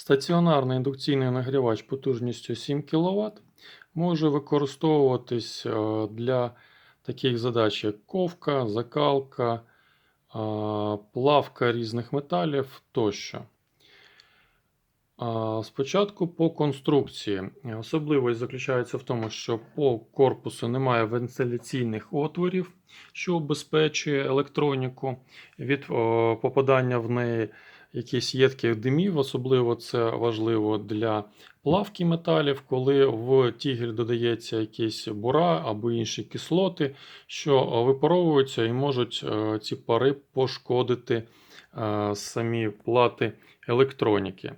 Стаціонарний індукційний нагрівач потужністю 7 кВт може використовуватись е, для таких задач, як ковка, закалка, е, плавка різних металів тощо. Спочатку по конструкції. Особливість заключається в тому, що по корпусу немає вентиляційних отворів, що обезпечує електроніку від попадання в неї якихось єдких димів. Особливо це важливо для плавки металів, коли в тігель додається якісь бура або інші кислоти, що випаровуються і можуть е, ці пари пошкодити е, самі плати електроніки.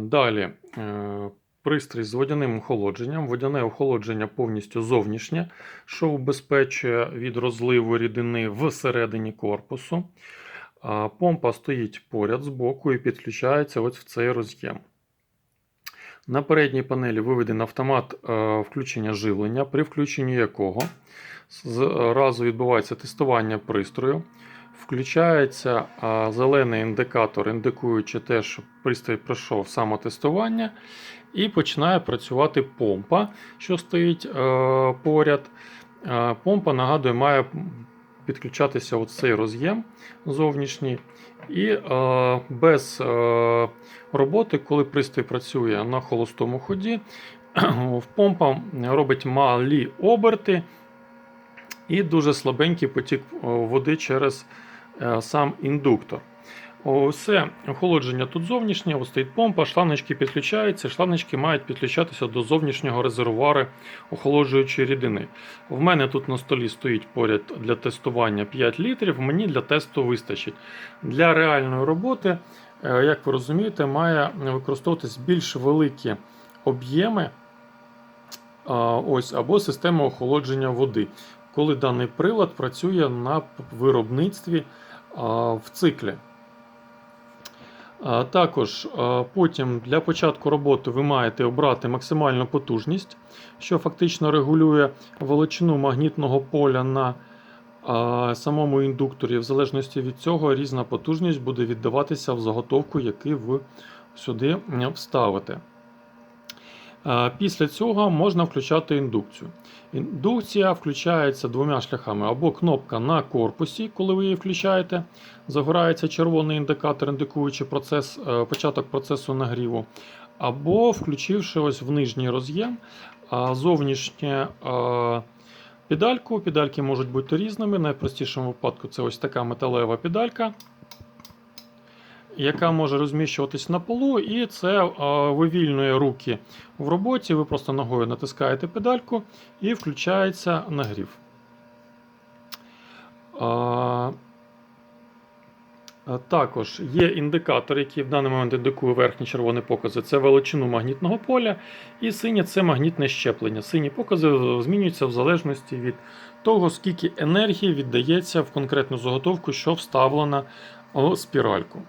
Далі е, пристрій з водяним охолодженням. Водяне охолодження повністю зовнішнє, що убезпечує від розливу рідини всередині корпусу. Помпа стоїть поряд збоку і підключається ось в цей роз'єм. На передній панелі виведений автомат е, включення живлення, при включенні якого зразу відбувається тестування пристрою. Включається зелений індикатор, індикуючи те, що пристрій пройшов самотестування, і починає працювати помпа, що стоїть е, поряд. Е, помпа, нагадую, має підключатися цей роз'єм зовнішній. І е, без е, роботи, коли пристрій працює на холостому ході, помпа робить малі оберти і дуже слабенький потік води через е, сам індуктор. Все охолодження тут зовнішнє, ось стоїть помпа, шланочки підключаються, шланочки мають підключатися до зовнішнього резервуару охолоджуючої рідини. В мене тут на столі стоїть поряд для тестування 5 літрів, мені для тесту вистачить. Для реальної роботи, е, як ви розумієте, має використовуватись більш великі об'єми ось, або система охолодження води коли даний прилад працює на виробництві в циклі. Також потім для початку роботи ви маєте обрати максимальну потужність, що фактично регулює величину магнітного поля на самому індукторі. В залежності від цього різна потужність буде віддаватися в заготовку, яку ви сюди вставите. Після цього можна включати індукцію. Індукція включається двома шляхами: або кнопка на корпусі, коли ви її включаєте, загорається червоний індикатор, індикуючи процес, е, початок процесу нагріву, або включивши ось в нижній роз'єм зовнішнє педальку. Педальки можуть бути різними. В найпростішому випадку це ось така металева педалька яка може розміщуватись на полу, і це вивільнює руки в роботі. Ви просто ногою натискаєте педальку і включається нагрів. Також є індикатор, який в даний момент індикує верхні червоні покази. Це величину магнітного поля, і синє це магнітне щеплення. Сині покази змінюються в залежності від того, скільки енергії віддається в конкретну заготовку, що вставлена у спіральку.